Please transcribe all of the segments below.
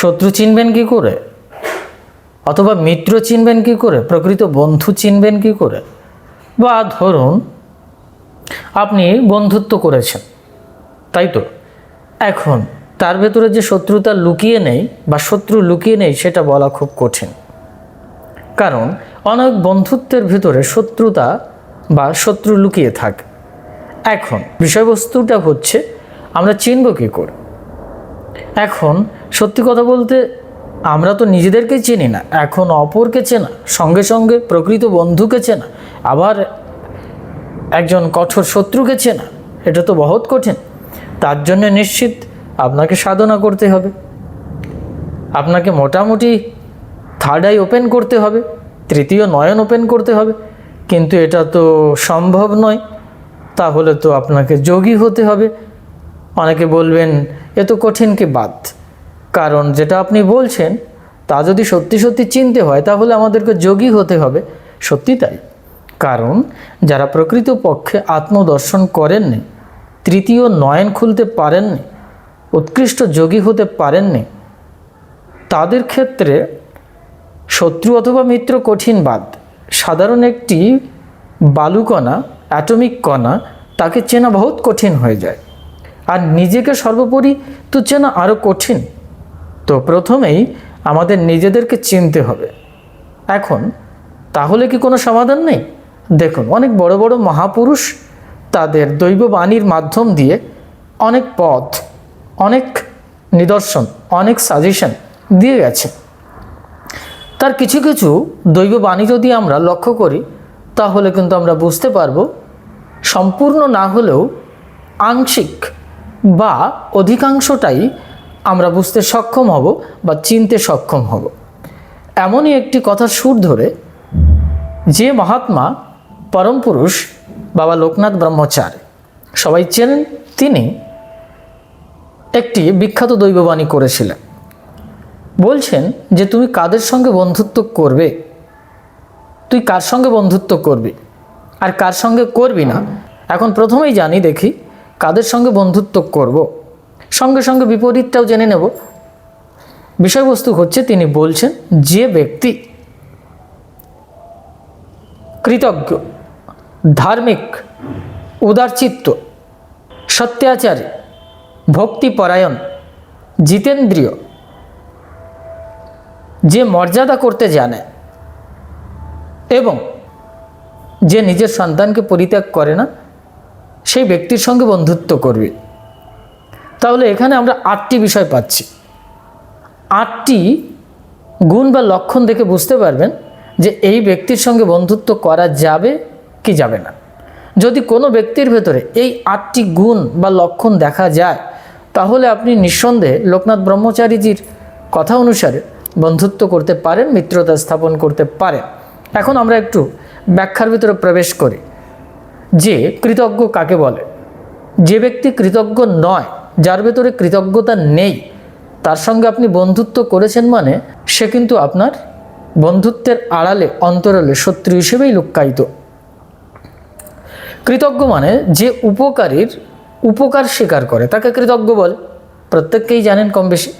শত্রু চিনবেন কি করে? অথবা মিত্র চিনবেন কি করে? প্রকৃত বন্ধু চিনবেন কি করে? বা ধরুন, আপনি বন্ধুত্ব করেছেন, তাই তো? এখন তার ভেতরে যে শত্রুতা লুকিয়ে নেই বা শত্রু লুকিয়ে নেই, সেটা বলা খুব কঠিন। কারণ অনেক বন্ধুত্বের ভিতরে শত্রুতা বা শত্রু লুকিয়ে থাকে। এখন বিষয়বস্তুটা হচ্ছে, আমরা চিনব কী করে? এখন সত্যি কথা বলতে আমরা তো নিজেদেরকে চিনি না, এখন অপরকে চেনা, সঙ্গে সঙ্গে প্রকৃত বন্ধুকে চেনা, আবার একজন কঠোর শত্রুকে চেনা, এটা তো বহুত কঠিন। তার জন্য নিশ্চিত আপনাকে সাধনা করতে হবে। আপনাকে মোটামুটি থার্ড আই ওপেন করতে হবে, তৃতীয় নয়ন ওপেন করতে হবে। কিন্তু এটা তো সম্ভব নয়, তাহলে তো আপনাকে যোগী হতে হবে। অনেকে বলবেন এ তো কঠিন কি বাদ কারণ যেটা আপনি বলছেন, তা যদি সত্যি সত্যি চিনতে হয়, তাহলে আমাদেরকে যোগী হতে হবে। সত্যি তাই। কারণ যারা প্রকৃত পক্ষে আত্মদর্শন করেননি, তৃতীয় নয়ন খুলতে পারেননি, উৎকৃষ্ট যোগী হতে পারেননি, তাদের ক্ষেত্রে শত্রু অথবা মিত্র কঠিন বাদ সাধারণ একটি বালুকণা, অ্যাটমিক কণা, তাকে চেনা বহুত কঠিন হয়ে যায়। আর নিজেকে সর্বোপরি তো চেনা আরও কঠিন। তো প্রথমেই আমাদের নিজেদেরকে চিনতে হবে। এখন, তাহলে কি কোনো সমাধান নেই? দেখুন, অনেক বড় বড় মহাপুরুষ তাদের দৈব বাণীর মাধ্যম দিয়ে অনেক পথ, অনেক নিদর্শন, অনেক সাজেশন দিয়ে গেছে। তার কিছু কিছু দৈব বাণী যদি আমরা লক্ষ্য করি, তাহলে কিন্তু আমরা বুঝতে পারব সম্পূর্ণ না হলেও আংশিক বা অধিকাংশটাই আমরা বুঝতে সক্ষম হব বা চিনতে সক্ষম হব। এমনই একটি কথার সুর ধরে, যে মহাত্মা পরম পুরুষ বাবা লোকনাথ ব্রহ্মচার। সবাই চেনেন তিনি একটি বিখ্যাত দৈববাণী করেছিলেন। বলছেন যে, তুমি কাদের সঙ্গে বন্ধুত্ব করবে? তুই কার সঙ্গে বন্ধুত্ব করবি? আর কার সঙ্গে করবি না? এখন প্রথমেই জানি দেখি কাদের সঙ্গে বন্ধুত্ব করব। সঙ্গে সঙ্গে বিপরীতটাও জেনে নেব বিষয়বস্তু হচ্ছে, তিনি বলছেন, যে ব্যক্তি কৃতজ্ঞ, ধার্মিক, উদারচিত্ত, সত্যাচারী, ভক্তিপরায়ণ, জিতেন্দ্রিয়, যে মর্যাদা করতে জানে এবং যে নিজের সন্তানকে পরিত্যাগ করে না সেই ব্যক্তির সঙ্গে বন্ধুত্ব করবে। তাহলে এখানে আমরা আটটি বিষয় পাচ্ছি। আটটি গুণ বা লক্ষণ দেখে বুঝতে পারবেন যে এই ব্যক্তির সঙ্গে বন্ধুত্ব করা যাবে কি যাবে না। যদি কোনো ব্যক্তির ভেতরে এই আটটি গুণ বা লক্ষণ দেখা যায়, তাহলে আপনি নিঃসন্দেহে লোকনাথ ব্রহ্মচারীজির কথা অনুসারে বন্ধুত্ব করতে পারেন, মিত্রতা স্থাপন করতে পারেন। এখন আমরা একটু ব্যাখ্যার ভিতরে প্রবেশ করি। যে কৃতজ্ঞ কাকে বলে? যে ব্যক্তি কৃতজ্ঞ নয়, যার ভেতরে কৃতজ্ঞতা নেই, তার সঙ্গে আপনি বন্ধুত্ব করেছেন মানে সে কিন্তু আপনার বন্ধুত্বের আড়ালে, অন্তরালে শত্রু হিসেবেই লুক্কায়িত। কৃতজ্ঞ মানে যে উপকারীর উপকার স্বীকার করে, তাকে কৃতজ্ঞ বলে। প্রত্যেককেই জানেন কম বেশি।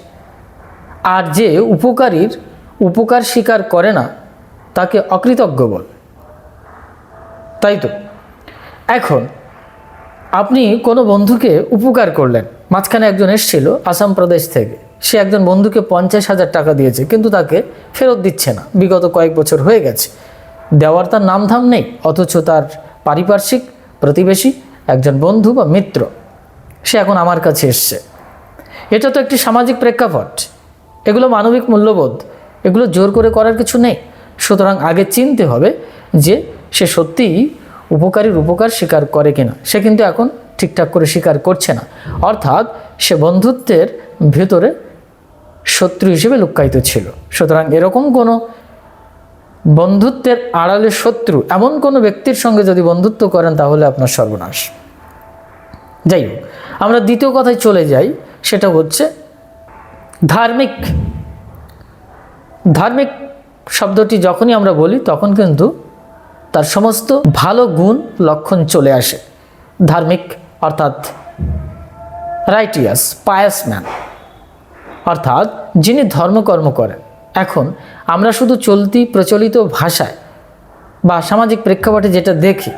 আর যে উপকারীর উপকার স্বীকার করে না, তাকে অকৃতজ্ঞ বলে। তাই তো? এখন আপনি কোনো বন্ধুকে উপকার করলেন। মাঝখানে একজন এসেছিল আসাম প্রদেশ থেকে। সে একজন বন্ধুকে পঞ্চাশ হাজার টাকা দিয়েছে, কিন্তু তাকে ফেরত দিচ্ছে না। বিগত কয়েক বছর হয়ে গেছে। দেওয়ার তার নামধাম নেই, অথচ তার পারিপার্শ্বিক প্রতিবেশী একজন বন্ধু বা মিত্র। সে এখন আমার কাছে এসছে। এটা তো একটি সামাজিক প্রেক্ষাপট। এগুলো মানবিক মূল্যবোধ। এগুলো জোর করে করার কিছু নেই। সুতরাং আগে চিনতে হবে যে সে সত্যিই উপকারীর উপকার স্বীকার করে কিনা, সে কিন্তু এখন ঠিকঠাক করে স্বীকার করছে না। অর্থাৎ সে বন্ধুত্বের ভেতরে শত্রু হিসেবে লুক্কায়িত ছিল। সুতরাং এরকম কোনো বন্ধুত্বের আড়ালে শত্রু, এমন কোনো ব্যক্তির সঙ্গে যদি বন্ধুত্ব করেন তাহলে আপনার সর্বনাশ। যাই হোক, আমরা দ্বিতীয় কথায় চলে যাই, সেটা হচ্ছে ধার্মিক। ধার্মিক শব্দটি যখনই আমরা বলি, তখন কিন্তু তার সমস্ত ভালো গুণ লক্ষণ চলে আসে। ধার্মিক, অর্থাৎ রাইটিয়াস, পায়াস ম্যান। অর্থাৎ যিনি ধর্মকর্ম করেন। এখন আমরা শুধু চলতি প্রচলিত ভাষায় বা সামাজিক প্রেক্ষাপটে যেটা দেখি,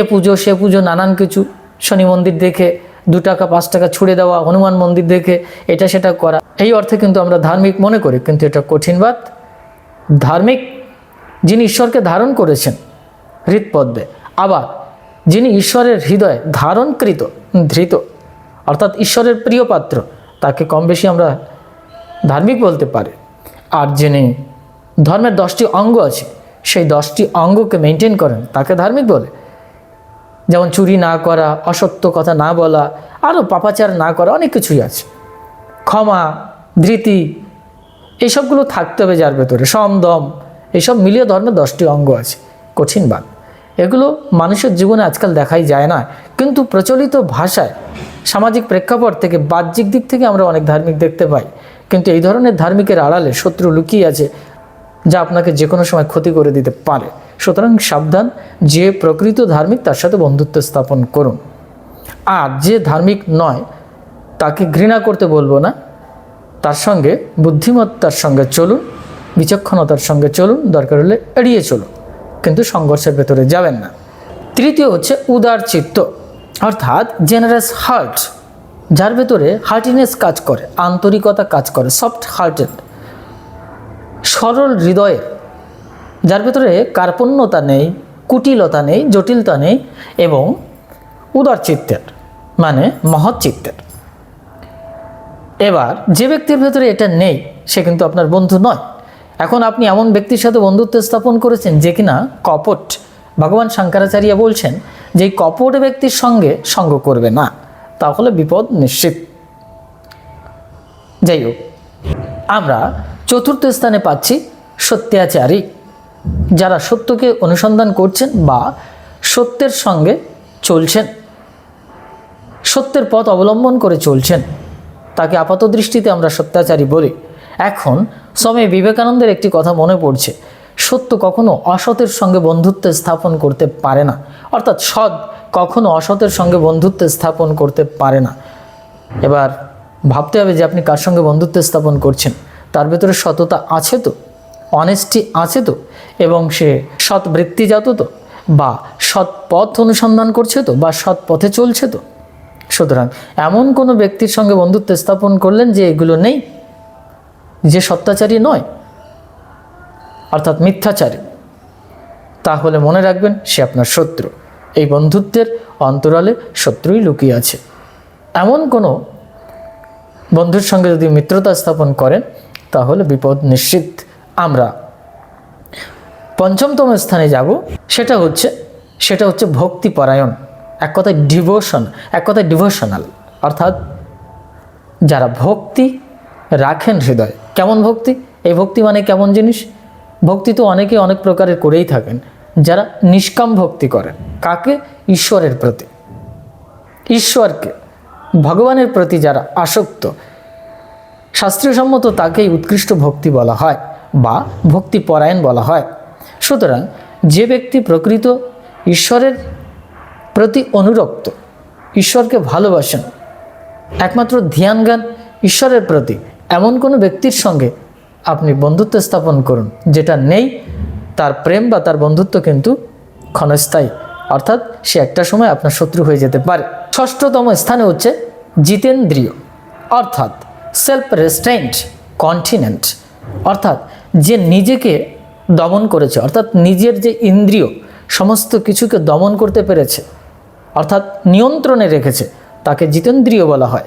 এ পুজো, সে পুজো, নানান কিছু, শনি মন্দির দেখে, দু টাকা, পাঁচ টাকা ছুড়ে দেওয়া, হনুমান মন্দির দেখে, এটা সেটা করা, এই অর্থে কিন্তু আমরা ধার্মিক মনে করি, কিন্তু এটা কঠিন বাত। ধার্মিক যিনি ঈশ্বরকে ধারণ করেছেন হৃৎপদ্মে, আবার যিনি ঈশ্বরের হৃদয়ে ধারণকৃত, ধৃত, অর্থাৎ ঈশ্বরের প্রিয় পাত্র, তাকে কম বেশি আমরা ধার্মিক বলতে পারি। আর যিনি ধর্মের দশটি অঙ্গ আছে, সেই দশটি অঙ্গকে মেনটেন করেন, তাকে ধার্মিক বলে। যেমন চুরি না করা, অসত্য কথা না বলা, আরও পাপাচার না করা, অনেক কিছুই আছে। ক্ষমা, ধৃতি এইসবগুলো থাকতে হবে যার ভেতরে। সমদম এইসব মিলিয়ে ধর্মের দশটি অঙ্গ আছে, কঠিন বাদ। এগুলো মানুষের জীবনে আজকাল দেখাই যায় না, কিন্তু প্রচলিত ভাষায় সামাজিক প্রেক্ষাপট থেকে বাহ্যিক দিক থেকে আমরা অনেক ধার্মিক দেখতে পাই। কিন্তু এই ধরনের ধার্মিকের আড়ালে শত্রু লুকিয়ে আছে, যা আপনাকে যে কোনো সময় ক্ষতি করে দিতে পারে। সুতরাং সাবধান, যে প্রকৃত ধার্মিক তার সাথে বন্ধুত্ব স্থাপন করুন। আর যে ধার্মিক নয়, তাকে ঘৃণা করতে বলব না। তার সঙ্গে, বুদ্ধিমত্তার সঙ্গে চলুন। বিচক্ষণতার সঙ্গে চলুন, দরকার হলে এড়িয়ে চলুন। কিন্তু সংঘর্ষের ভেতরে যাবেন না। তৃতীয় হচ্ছে উদার চিত্ত, অর্থাৎ জেনারেস হার্ট যার ভেতরে হার্টিনেস কাজ করে, আন্তরিকতা কাজ করে সফট হার্টেড সরল হৃদয়ের যার ভেতরে কার্পণ্যতা নেই, কুটিলতা নেই, জটিলতা নেই এবং উদার চিত্তের মানে মহৎ চিত্তের। এবার যে ব্যক্তির ভেতরে এটা নেই, সে কিন্তু আপনার বন্ধু নয়। এখন আপনি এমন ব্যক্তির সাথে বন্ধুত্ব স্থাপন করেছেন যে কিনা কপট ভগবান শঙ্করাচার্য বলছেন যে কপট ব্যক্তির সঙ্গে সঙ্গ করবে না, তাহলে বিপদ নিশ্চিত। যাই হোক, আমরা চতুর্থ স্থানে পাচ্ছি সত্যাচারী, যারা সত্যকে অনুসন্ধান করছেন বা সত্যের সঙ্গে চলছেন, সত্যের পথ অবলম্বন করে চলছেন, তাকে আপাত দৃষ্টিতে আমরা সত্যাচারী বলি। এখন স্বামী বিবেকানন্দের একটি কথা মনে পড়ছে। সত্য কখনো অসতের সঙ্গে বন্ধুত্ব স্থাপন করতে পারে না। অর্থাৎ সৎ কখনো অসতের সঙ্গে বন্ধুত্ব স্থাপন করতে পারে না। এবার ভাবতে হবে যে আপনি কার সঙ্গে বন্ধুত্ব স্থাপন করছেন? তার ভেতরে সততা আছে তো? অনেস্টি আছে তো? এবং সে সৎ বৃত্তিজাত তো? বা সৎ পথ অনুসন্ধান করছে তো? বা সৎ পথে চলছে তো? সুতরাং এমন কোনো ব্যক্তির সঙ্গে বন্ধুত্ব স্থাপন করলেন যে এগুলো নেই? যে সত্যাচারী নয়, অর্থাৎ মিথ্যাচারী, তাহলে মনে রাখবেন সে আপনার শত্রু। এই বন্ধুত্বের অন্তরালে শত্রুই লুকিয়ে আছে। এমন কোনো বন্ধুর সঙ্গে যদি মিত্রতা স্থাপন করেন, তাহলে বিপদ নিশ্চিত। আমরা পঞ্চমতম স্থানে যাব, সেটা হচ্ছে সেটা হচ্ছে ভক্তিপরায়ণ, এক কথায় ডিভোশন এক কথায় ডিভোশনাল অর্থাৎ যারা ভক্তি রাখেন হৃদয় কেমন ভক্তি? এই ভক্তি মানে কেমন জিনিস? ভক্তি তো অনেকে অনেক প্রকারের করেই থাকেন। যারা নিষ্কাম ভক্তি করেন কাকে? ঈশ্বরের প্রতি। ঈশ্বরকে, ভগবানের প্রতি যারা আসক্ত শাস্ত্রীয়সম্মত তাকেই উৎকৃষ্ট ভক্তি বলা হয় বা ভক্তি পরায়ণ বলা হয়। সুতরাং যে ব্যক্তি প্রকৃত ঈশ্বরের প্রতি অনুরক্ত, ঈশ্বরকে ভালোবাসেন, একমাত্র ধ্যান জ্ঞান ঈশ্বরের প্রতি এমন কোনো ব্যক্তির সঙ্গে আপনি বন্ধুত্ব স্থাপন করুন, যেটা নেই, তার প্রেম বা তার বন্ধুত্ব কিন্তু ক্ষণস্থায়ী। অর্থাৎ সে একটা সময় আপনার শত্রু হয়ে যেতে পারে। ষষ্ঠতম স্থানে হচ্ছে জিতেন্দ্রিয়, অর্থাৎ সেলফ রেস্টেন্ট কন্টিনেন্ট অর্থাৎ যে নিজেকে দমন করেছে, অর্থাৎ নিজের যে ইন্দ্রিয়, সমস্ত কিছুকে দমন করতে পেরেছে, অর্থাৎ নিয়ন্ত্রণে রেখেছে, তাকে জিতেন্দ্রিয় বলা হয়।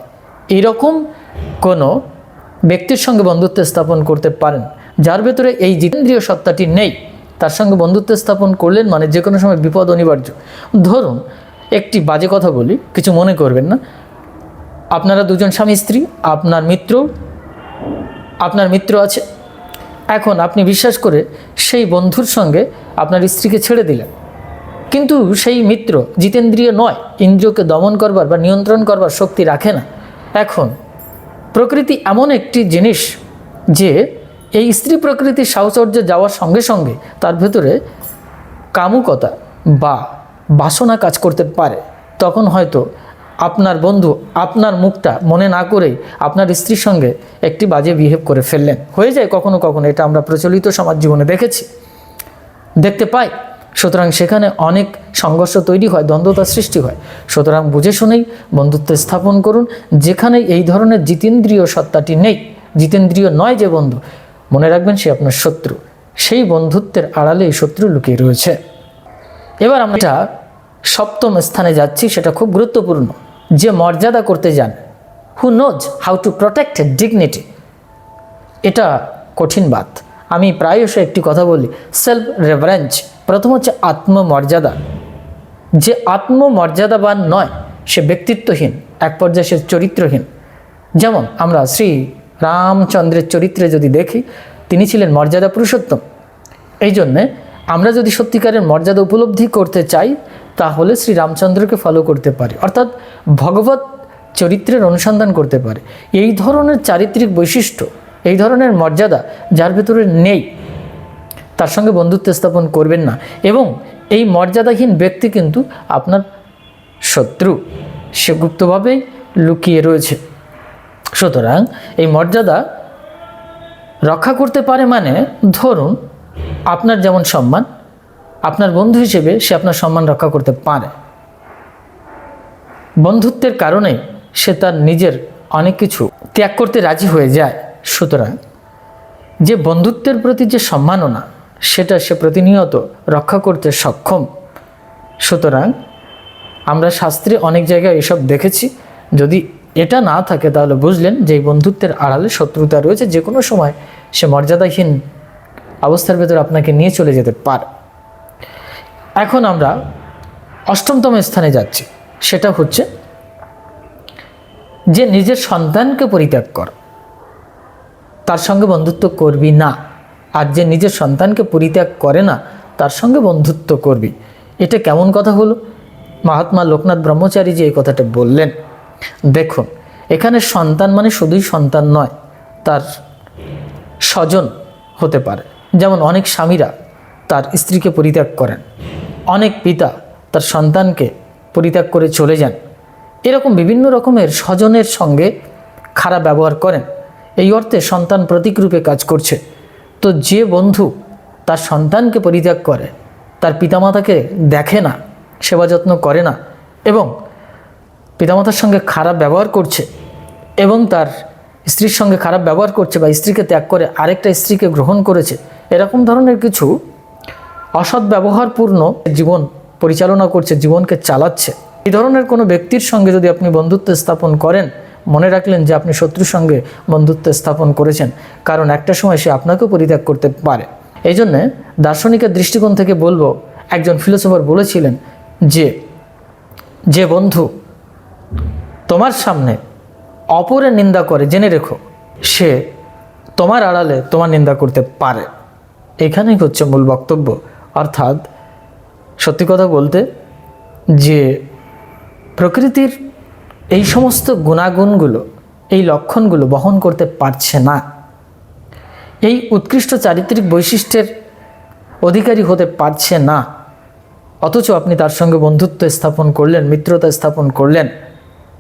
এরকম কোনো ব্যক্তির সঙ্গে বন্ধুত্ব স্থাপন করতে পারেন, যার ভেতরে এই জিতেন্দ্রীয় সত্তাটি নেই, তার সঙ্গে বন্ধুত্ব স্থাপন করলেন মানে যে কোনো সময় বিপদ অনিবার্য। ধরুন, একটি বাজে কথা বলি, কিছু মনে করবেন না। আপনারা দুজন স্বামী স্ত্রী, আপনার মিত্র আপনার মিত্র আছে। এখন আপনি বিশ্বাস করে সেই বন্ধুর সঙ্গে আপনার স্ত্রীকে ছেড়ে দিলেন। কিন্তু সেই মিত্র জিতেন্দ্রিয় নয় ইন্দ্রিয়কে দমন করবার বা নিয়ন্ত্রণ করবার শক্তি রাখে না। এখন প্রকৃতি এমন একটি জিনিস যে এই স্ত্রী প্রকৃতির সাহচর্যে যাওয়ার সঙ্গে সঙ্গে তার ভেতরে কামুকতা বা বাসনা কাজ করতে পারে। তখন হয়তো আপনার বন্ধু আপনার মুখটা মনে না করেই আপনার স্ত্রীর সঙ্গে একটি বাজে বিহেভ করে ফেললেন। হয়ে যায় কখনো কখনো, এটা আমরা প্রচলিত সমাজ জীবনে দেখেছি। দেখতে পাই। সুতরাং সেখানে অনেক সংঘর্ষ তৈরি হয় দ্বন্দ্বতার সৃষ্টি হয়। সুতরাং বুঝে শুনেই বন্ধুত্ব স্থাপন করুন, যেখানে এই ধরনের জিতেন্দ্রীয় সত্তাটি নেই। জিতেন্দ্রীয় নয় যে বন্ধু, মনে রাখবেন সে আপনার শত্রু। সেই বন্ধুত্বের আড়ালে এই শত্রু লুকিয়ে রয়েছে। এবার আমরা সপ্তম স্থানে যাচ্ছি, সেটা খুব গুরুত্বপূর্ণ। যে মর্যাদা করতে যান who knows how to protect dignity এটা কঠিন বাত। আমি প্রায়শ একটি কথা বলি সেলফ রেফারেন্স প্রথম হচ্ছে আত্মমর্যাদা। যে আত্মমর্যাদাবান নয়, সে ব্যক্তিত্বহীন, এক পর্যায়ে সে চরিত্রহীন। যেমন আমরা শ্রী রামচন্দ্রের চরিত্রে যদি দেখি, তিনি ছিলেন মর্যাদা পুরুষোত্তম। এই জন্যে আমরা যদি সত্যিকারের মর্যাদা উপলব্ধি করতে চাই, তাহলে শ্রী রামচন্দ্রকে ফলো করতে পারি। অর্থাৎ ভগবত চরিত্রের অনুসন্ধান করতে পারে। এই ধরনের চারিত্রিক বৈশিষ্ট্য এই ধরনের মর্যাদা যার ভেতরে নেই, তার সঙ্গে বন্ধুত্ব স্থাপন করবেন না। এবং এই মর্যাদাহীন ব্যক্তি কিন্তু আপনার শত্রু। সে গুপ্তভাবেই লুকিয়ে রয়েছে। সুতরাং এই মর্যাদা রক্ষা করতে পারে মানে ধরুন আপনার যেমন সম্মান, আপনার বন্ধু হিসেবে সে আপনার সম্মান রক্ষা করতে পারে। বন্ধুত্বের কারণে সে তার নিজের অনেক কিছু ত্যাগ করতে রাজি হয়ে যায়। সুতরাং যে বন্ধুত্বের প্রতি যে সম্মাননা, সেটা সে প্রতিনিয়ত রক্ষা করতে সক্ষম। সুতরাং আমরা শাস্ত্রে অনেক জায়গায় এসব দেখেছি। যদি এটা না থাকে, তাহলে বুঝলেন যে এই বন্ধুত্বের আড়ালে শত্রুতা রয়েছে, যে কোনো সময় সে মর্যাদাহীন অবস্থার ভেতর আপনাকে নিয়ে চলে যেতে পারে। এখন আমরা অষ্টমতম স্থানে যাচ্ছি। সেটা হচ্ছে যে নিজের সন্তানকে পরিত্যাগ কর। তার সঙ্গে বন্ধুত্ব করবি না। আর যে নিজের সন্তানকে পরিত্যাগ করে না, তার সঙ্গে বন্ধুত্ব করবি। এটা কেমন কথা হলো? মহাত্মা লোকনাথ ব্রহ্মচারী যে এই কথাটা বললেন। দেখুন, এখানে সন্তান মানে শুধুই সন্তান নয়, তার স্বজন হতে পারে। যেমন অনেক স্বামীরা তার স্ত্রীকে পরিত্যাগ করেন। অনেক পিতা তার সন্তানকে পরিত্যাগ করে চলে যান। এরকম বিভিন্ন রকমের স্বজনের সঙ্গে খারাপ ব্যবহার করেন। এই অর্থে সন্তান প্রতীকরূপে কাজ করছে। তো যে বন্ধু তার সন্তানকে পরিত্যাগ করে, তার পিতামাতাকে দেখে না, সেবা যত্ন করে না এবং পিতামাতার সঙ্গে খারাপ ব্যবহার করছে এবং তার স্ত্রীর সঙ্গে খারাপ ব্যবহার করছে বা স্ত্রীকে ত্যাগ করে আরেকটা স্ত্রীকে গ্রহণ করেছে, এরকম ধরনের কিছু অসৎ ব্যবহারপূর্ণ জীবন পরিচালনা করছে, জীবনকে চালাচ্ছে। এই ধরনের কোনো ব্যক্তির সঙ্গে যদি আপনি বন্ধুত্ব স্থাপন করেন মনে রাখলেন যে আপনি শত্রুর সঙ্গে বন্ধুত্ব স্থাপন করেছেন, কারণ একটা সময় সে আপনাকেও পরিত্যাগ করতে পারে। এই জন্যে দার্শনিকের দৃষ্টিকোণ থেকে বলব, একজন ফিলোসফার বলেছিলেন যে যে বন্ধু তোমার সামনে অপরের নিন্দা করে, জেনে রেখো, সে তোমার আড়ালে তোমার নিন্দা করতে পারে। এখানেই হচ্ছে মূল বক্তব্য। অর্থাৎ সত্যি কথা বলতে যে প্রকৃতির এই সমস্ত গুণাগুণগুলো, এই লক্ষণগুলো বহন করতে পারছে না। এই উৎকৃষ্ট চারিত্রিক বৈশিষ্ট্যের অধিকারী হতে পারছে না। অথচ আপনি তার সঙ্গে বন্ধুত্ব স্থাপন করলেন, মিত্রতা স্থাপন করলেন,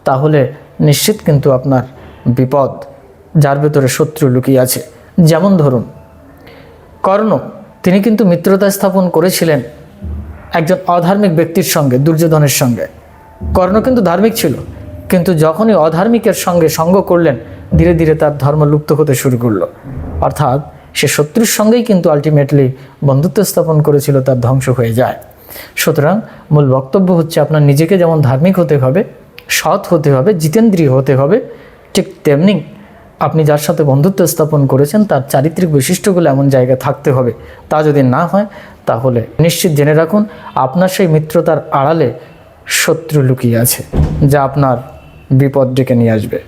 তাহলে নিশ্চিত কিন্তু আপনার বিপদ, যার ভেতরে শত্রু লুকিয়ে আছে। যেমন ধরুন, কর্ণ, তিনি কিন্তু মিত্রতা স্থাপন করেছিলেন একজন অধার্মিক ব্যক্তির সঙ্গে, দুর্যোধনের সঙ্গে। কর্ণ কিন্তু ধার্মিক ছিল কিন্তু যখনই অধার্মিকের সঙ্গে সঙ্গ করলেন, ধীরে ধীরে তার ধর্ম লুপ্ত হতে শুরু করল। অর্থাৎ সে শত্রুর সঙ্গেই কিন্তু আলটিমেটলি বন্ধুত্ব স্থাপন করেছিল, তার ধ্বংস হয়ে যায়। সুতরাং মূল বক্তব্য হচ্ছে আপনার নিজেকে যেমন ধার্মিক হতে হবে, সৎ হতে হবে, জিতেন্দ্রীয় হতে হবে, ঠিক তেমনি আপনি যার সাথে বন্ধুত্ব স্থাপন করেছেন, তার চারিত্রিক বৈশিষ্ট্যগুলো এমন জায়গায় থাকতে হবে। তা যদি না হয়, তাহলে নিশ্চিত জেনে রাখুন, আপনার সেই মিত্রতার আড়ালে শত্রু লুকিয়ে আছে, যা আপনার বিপদ ডেকে নিয়ে আসবে।